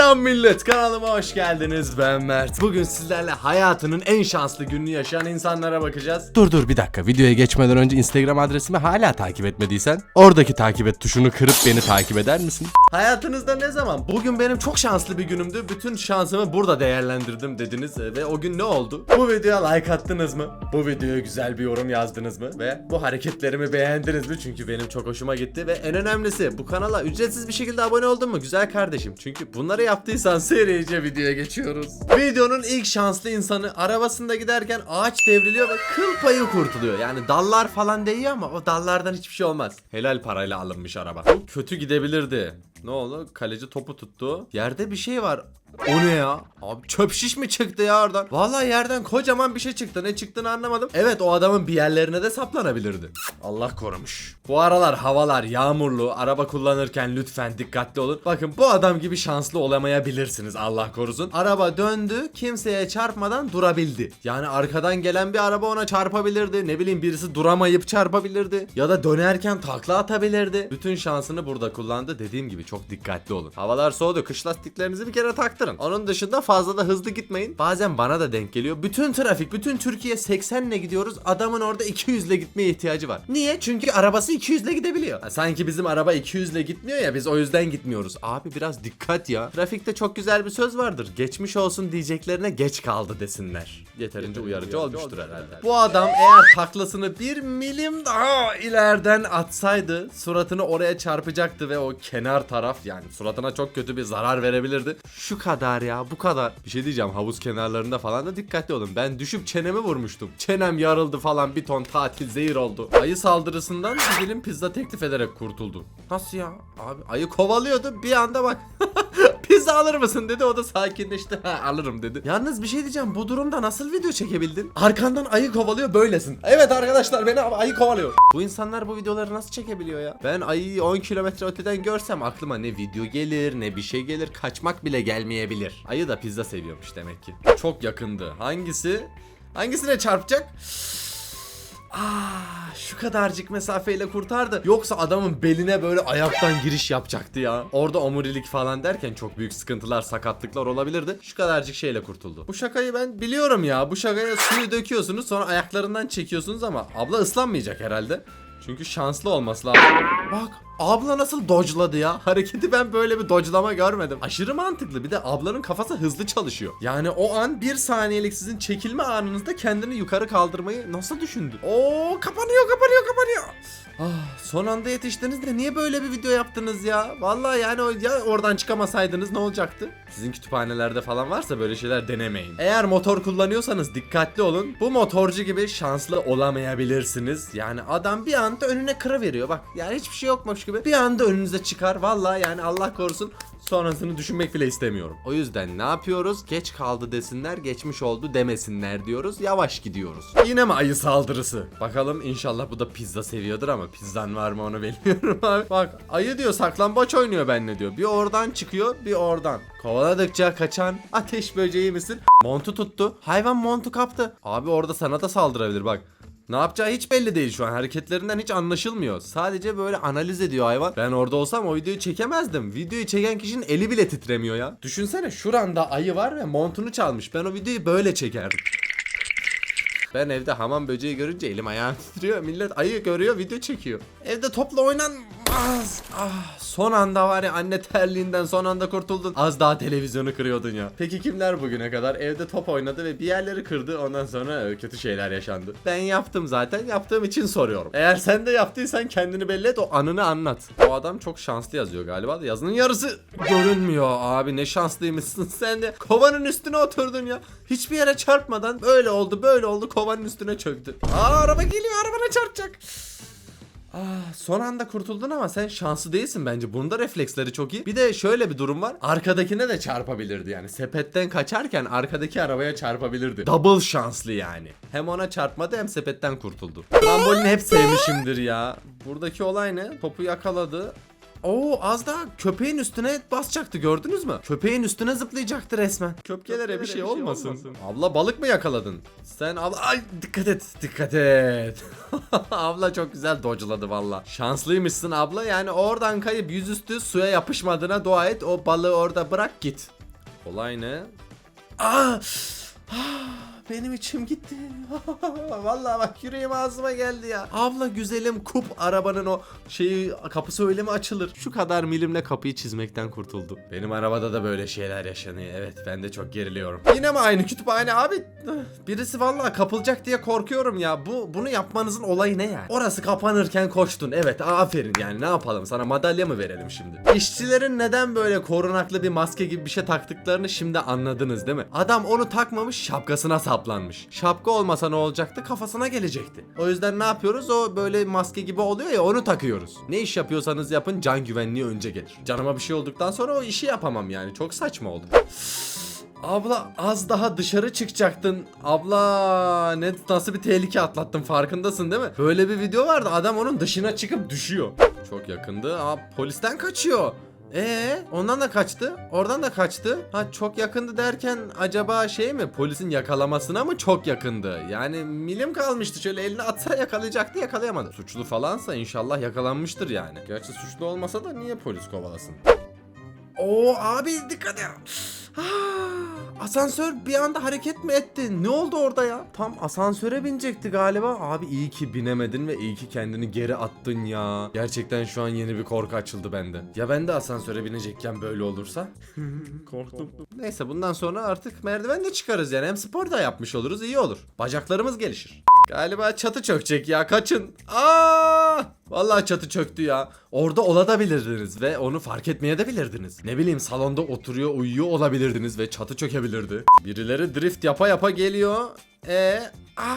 Selam millet kanalıma hoş geldiniz. Ben Mert. Bugün sizlerle hayatının en şanslı gününü yaşayan insanlara bakacağız. Dur dur bir dakika. Videoya geçmeden önce Instagram adresimi hala takip etmediysen oradaki takip et tuşunu kırıp beni takip eder misin? Hayatınızda ne zaman bugün benim çok şanslı bir günümdü bütün şansımı burada değerlendirdim dediniz e, ve o gün ne oldu? Bu videoya like attınız mı? Bu videoya güzel bir yorum yazdınız mı? Ve bu hareketlerimi beğendiniz mi? Çünkü benim çok hoşuma gitti ve en önemlisi bu kanala ücretsiz bir şekilde abone oldun mu güzel kardeşim? Çünkü bunları yaptıysan serice videoya geçiyoruz. Videonun ilk şanslı insanı arabasında giderken ağaç devriliyor ve kıl payı kurtuluyor. Yani dallar falan değiyor ama o dallardan hiçbir şey olmaz. Helal parayla alınmış araba. Kötü gidebilirdi. Ne oldu? Kaleci topu tuttu. Yerde bir şey var. O ne ya? Abi çöp şiş mi çıktı ya oradan? Vallahi yerden kocaman bir şey çıktı. Ne çıktığını anlamadım. Evet o adamın bir yerlerine de saplanabilirdi. Allah korumuş. Bu aralar havalar yağmurlu. Araba kullanırken lütfen dikkatli olun. Bakın bu adam gibi şanslı olamayabilirsiniz Allah korusun. Araba döndü kimseye çarpmadan durabildi. Yani arkadan gelen bir araba ona çarpabilirdi. Ne bileyim birisi duramayıp çarpabilirdi. Ya da dönerken takla atabilirdi. Bütün şansını burada kullandı. Dediğim gibi çok dikkatli olun. Havalar soğudu. Kış lastiklerinizi bir kere taktırın. Onun dışında fazla da hızlı gitmeyin. Bazen bana da denk geliyor. Bütün trafik, bütün Türkiye 80 ile gidiyoruz. Adamın orada 200 ile gitmeye ihtiyacı var. Niye? Çünkü arabası 200 ile gidebiliyor. Ha, Sanki bizim araba 200 ile gitmiyor ya biz o yüzden gitmiyoruz. Abi biraz dikkat ya. Trafikte çok güzel bir söz vardır. Geçmiş olsun diyeceklerine geç kaldı desinler. Yeterince uyarıcı olmuştur herhalde. Bu adam eğer taklasını bir milim daha ileriden atsaydı suratını oraya çarpacaktı ve o kenar taraf yani suratına çok kötü bir zarar verebilirdi. Şu kadar ya bu kadar. Bir şey diyeceğim havuz kenarlarında falan da dikkatli olun. Ben düşüp çenemi vurmuştum. Çenem yarıldı falan bir ton tatil zehir oldu. Ayı saldırısından bir dilim pizza teklif ederek kurtuldu. Nasıl ya? Abi ayı kovalıyordu bir anda bak. Pizza alır mısın dedi o da sakinleşti. Ha, alırım dedi. Yalnız bir şey diyeceğim bu durumda nasıl video çekebildin? Arkandan ayı kovalıyor böylesin. Evet arkadaşlar beni ayı kovalıyor. Bu insanlar bu videoları nasıl çekebiliyor ya? Ben ayıyı 10 kilometre öteden görsem aklıma ne video gelir ne bir şey gelir kaçmak bile gelmeyebilir. Ayı da pizza seviyormuş demek ki. Çok yakındı. Hangisi? Hangisine çarpacak? Ah şu kadarcık mesafeyle kurtardı. Yoksa adamın beline böyle ayaktan giriş yapacaktı ya. Orada omurilik falan derken çok büyük sıkıntılar, sakatlıklar olabilirdi. Şu kadarcık şeyle kurtuldu. Bu şakayı ben biliyorum ya. Bu şakaya suyu döküyorsunuz sonra ayaklarından çekiyorsunuz ama abla ıslanmayacak herhalde. Çünkü şanslı olması lazım. Bak abla nasıl dodge'ladı ya. Hareketi ben böyle bir dodge'lama görmedim. Aşırı mantıklı. Bir de ablanın kafası hızlı çalışıyor. Yani o an bir saniyelik sizin çekilme anınızda kendini yukarı kaldırmayı nasıl düşündü? Oo kapanıyor kapanıyor kapanıyor. Ah, son anda yetiştiniz de niye böyle bir video yaptınız ya? Vallahi yani ya oradan çıkamasaydınız ne olacaktı? Sizin kütüphanelerde falan varsa böyle şeyler denemeyin. Eğer motor kullanıyorsanız dikkatli olun. Bu motorcu gibi şanslı olamayabilirsiniz. Yani adam bir anda önüne kıra veriyor. Bak yani hiçbir şey yokmuş gibi bir anda önünüze çıkar. Vallahi yani Allah korusun sonrasını düşünmek bile istemiyorum. O yüzden ne yapıyoruz? Geç kaldı desinler, geçmiş oldu demesinler diyoruz. Yavaş gidiyoruz. Yine mi ayı saldırısı? Bakalım inşallah bu da pizza seviyordur ama pizzan var mı onu bilmiyorum abi. Bak ayı diyor saklambaç oynuyor benimle diyor. Bir oradan çıkıyor, bir oradan. Kovaladıkça kaçan ateş böceği misin? Montu tuttu. Hayvan montu kaptı. Abi orada sana da saldırabilir bak. Ne yapacağı hiç belli değil şu an. Hareketlerinden hiç anlaşılmıyor. Sadece böyle analiz ediyor hayvan. Ben orada olsam o videoyu çekemezdim. Videoyu çeken kişinin eli bile titremiyor ya. Düşünsene şuranda ayı var ve montunu çalmış. Ben o videoyu böyle çekerdim. Ben evde hamam böceği görünce elim ayağım titriyor. Millet ayı görüyor video çekiyor. Evde topla oynanmaz. Ah, son anda var ya anne terliğinden son anda kurtuldun. Az daha televizyonu kırıyordun ya. Peki kimler bugüne kadar evde top oynadı ve bir yerleri kırdı ondan sonra kötü şeyler yaşandı. Ben yaptım zaten yaptığım için soruyorum. Eğer sen de yaptıysan kendini belli et o anını anlat. O adam çok şanslı yazıyor galiba da yazının yarısı görünmüyor abi ne şanslıymışsın sen de. Kovanın üstüne oturdun ya. Hiçbir yere çarpmadan böyle oldu böyle oldu kovanın üstüne çöktü. Aa araba geliyor arabana çarpacak. Ah, son anda kurtuldun ama sen şanslı değilsin bence. Bunda refleksleri çok iyi. Bir de şöyle bir durum var. Arkadakine de çarpabilirdi yani. Sepetten kaçarken arkadaki arabaya çarpabilirdi. Double şanslı yani. Hem ona çarpmadı hem sepetten kurtuldu. Trambolini hep sevmişimdir ya. Buradaki olay ne? Topu yakaladı. Oo az daha köpeğin üstüne basacaktı gördünüz mü? Köpeğin üstüne zıplayacaktı resmen. Köpkelere bir şey olmasın. Abla balık mı yakaladın? Sen abla ay dikkat et dikkat et. abla çok güzel dodge'ladı valla. Şanslıymışsın abla yani oradan kayıp yüzüstü suya yapışmadığına dua et. O balığı orada bırak git. Olay ne? Aa! Benim içim gitti. Vallahi bak yüreğim ağzıma geldi ya. Abla güzelim kup arabanın o şeyi kapısı öyle mi açılır? Şu kadar milimle kapıyı çizmekten kurtuldu. Benim arabada da böyle şeyler yaşanıyor. Evet ben de çok geriliyorum. Yine mi aynı kütüphane abi? Birisi vallahi kapılacak diye korkuyorum ya. Bu bunu yapmanızın olayı ne yani? Orası kapanırken koştun. Evet aferin yani ne yapalım sana madalya mı verelim şimdi? İşçilerin neden böyle korunaklı bir maske gibi bir şey taktıklarını şimdi anladınız değil mi? Adam onu takmamış şapkasına saplanmış. Şapka olmasa ne olacaktı? Kafasına gelecekti. O yüzden ne yapıyoruz? O böyle maske gibi oluyor ya onu takıyoruz. Ne iş yapıyorsanız yapın can güvenliği önce gelir. Canıma bir şey olduktan sonra o işi yapamam yani. Çok saçma oldu. Abla az daha dışarı çıkacaktın. Abla ne nasıl bir tehlike atlattın farkındasın değil mi? Böyle bir video vardı adam onun dışına çıkıp düşüyor. Çok yakındı. Aa polisten kaçıyor. Ee, ondan da kaçtı. Oradan da kaçtı. Ha çok yakındı derken acaba şey mi? Polisin yakalamasına mı çok yakındı? Yani milim kalmıştı. Şöyle elini atsa yakalayacaktı, yakalayamadı. Suçlu falansa inşallah yakalanmıştır yani. Gerçi suçlu olmasa da niye polis kovalasın? Oo abi dikkat et. Asansör bir anda hareket mi etti? Ne oldu orada ya? Tam asansöre binecekti galiba. Abi iyi ki binemedin ve iyi ki kendini geri attın ya. Gerçekten şu an yeni bir korku açıldı bende. Ya ben de asansöre binecekken böyle olursa? Korktum. Neyse bundan sonra artık merdivenle çıkarız yani. Hem spor da yapmış oluruz iyi olur. Bacaklarımız gelişir. Galiba çatı çökecek ya kaçın. Aa! Vallahi çatı çöktü ya. Orada olabilirdiniz ve onu fark etmeye de bilirdiniz. Ne bileyim salonda oturuyor uyuyor olabilirdiniz ve çatı çökebilirdi. Birileri drift yapa yapa geliyor. E aa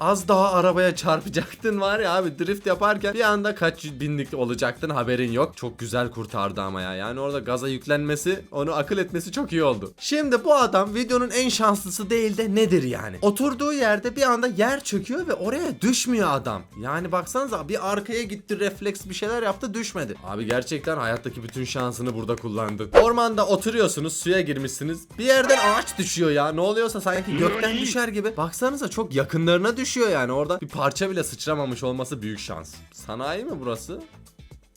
Az daha arabaya çarpacaktın var ya abi drift yaparken bir anda kaç binlik olacaktın haberin yok. Çok güzel kurtardı ama ya. Yani orada gaza yüklenmesi onu akıl etmesi çok iyi oldu. Şimdi bu adam videonun en şanslısı değil de nedir yani? Oturduğu yerde bir anda yer çöküyor ve oraya düşmüyor adam. Yani baksanıza bir arkaya gitti refleks bir şeyler yaptı düşmedi. Abi gerçekten hayattaki bütün şansını burada kullandı. Ormanda oturuyorsunuz suya girmişsiniz. Bir yerden ağaç düşüyor ya. Ne oluyorsa sanki gökten düşer gibi. Baksanıza çok yakınlarına düşüyor yani orada bir parça bile sıçramamış olması büyük şans. Sanayi mi burası?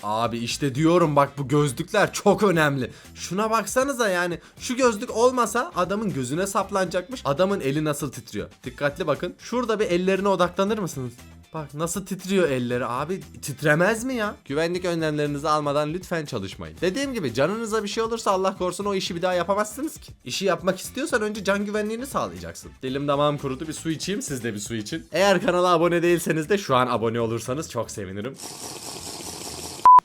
Abi işte diyorum bak bu gözlükler çok önemli. Şuna baksanıza yani şu gözlük olmasa adamın gözüne saplanacakmış. Adamın eli nasıl titriyor? Dikkatli bakın. Şurada bir ellerine odaklanır mısınız? Bak nasıl titriyor elleri abi titremez mi ya? Güvenlik önlemlerinizi almadan lütfen çalışmayın. Dediğim gibi canınıza bir şey olursa Allah korusun o işi bir daha yapamazsınız ki. İşi yapmak istiyorsan önce can güvenliğini sağlayacaksın. Dilim damağım kurudu bir su içeyim siz de bir su için. Eğer kanala abone değilseniz de şu an abone olursanız çok sevinirim.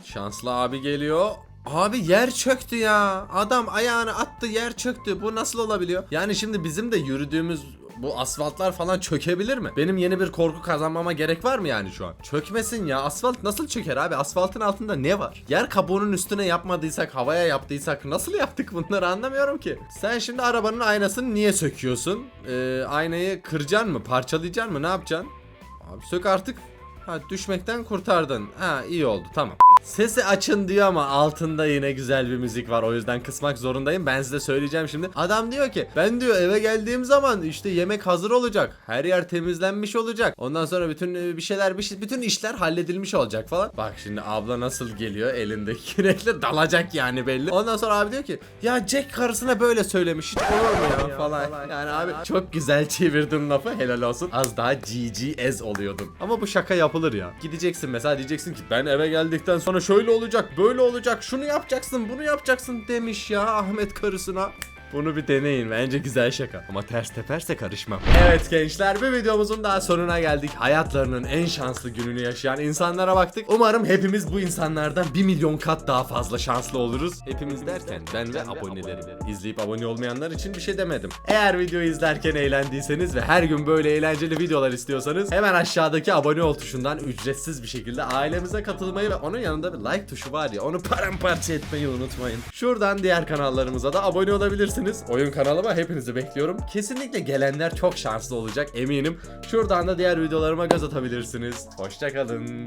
Şanslı abi geliyor. Abi yer çöktü ya. Adam ayağını attı yer çöktü. Bu nasıl olabiliyor? Yani şimdi bizim de yürüdüğümüz bu asfaltlar falan çökebilir mi? Benim yeni bir korku kazanmama gerek var mı yani şu an? Çökmesin ya. Asfalt nasıl çöker abi? Asfaltın altında ne var? Yer kabuğunun üstüne yapmadıysak, havaya yaptıysak nasıl yaptık bunları anlamıyorum ki. Sen şimdi arabanın aynasını niye söküyorsun? Ee, aynayı kıracaksın mı? Parçalayacaksın mı? Ne yapacaksın? Abi sök artık. Ha düşmekten kurtardın. Ha iyi oldu tamam. Sesi açın diyor ama altında yine güzel bir müzik var. O yüzden kısmak zorundayım. Ben size söyleyeceğim şimdi. Adam diyor ki ben diyor eve geldiğim zaman işte yemek hazır olacak. Her yer temizlenmiş olacak. Ondan sonra bütün e, bir şeyler şey, bütün işler halledilmiş olacak falan. Bak şimdi abla nasıl geliyor elindeki kürekle dalacak yani belli. Ondan sonra abi diyor ki ya Jack karısına böyle söylemiş. Hiç olur mu ya falan. Yani abi çok güzel çevirdin lafı helal olsun. Az daha GG ez oluyordun. Ama bu şaka yapılır ya. Gideceksin mesela diyeceksin ki ben eve geldikten sonra şöyle olacak böyle olacak şunu yapacaksın bunu yapacaksın demiş ya Ahmet karısına. Bunu bir deneyin bence güzel şaka ama ters teperse karışmam. Evet gençler bir videomuzun daha sonuna geldik. Hayatlarının en şanslı gününü yaşayan insanlara baktık. Umarım hepimiz bu insanlardan 1 milyon kat daha fazla şanslı oluruz. Hepimiz derken ben ve abonelerim. İzleyip abone olmayanlar için bir şey demedim. Eğer videoyu izlerken eğlendiyseniz ve her gün böyle eğlenceli videolar istiyorsanız hemen aşağıdaki abone ol tuşundan ücretsiz bir şekilde ailemize katılmayı ve onun yanında bir like tuşu var ya onu paramparça etmeyi unutmayın. Şuradan diğer kanallarımıza da abone olabilirsiniz. Oyun kanalıma hepinizi bekliyorum. Kesinlikle gelenler çok şanslı olacak eminim. Şuradan da diğer videolarıma göz atabilirsiniz. Hoşçakalın.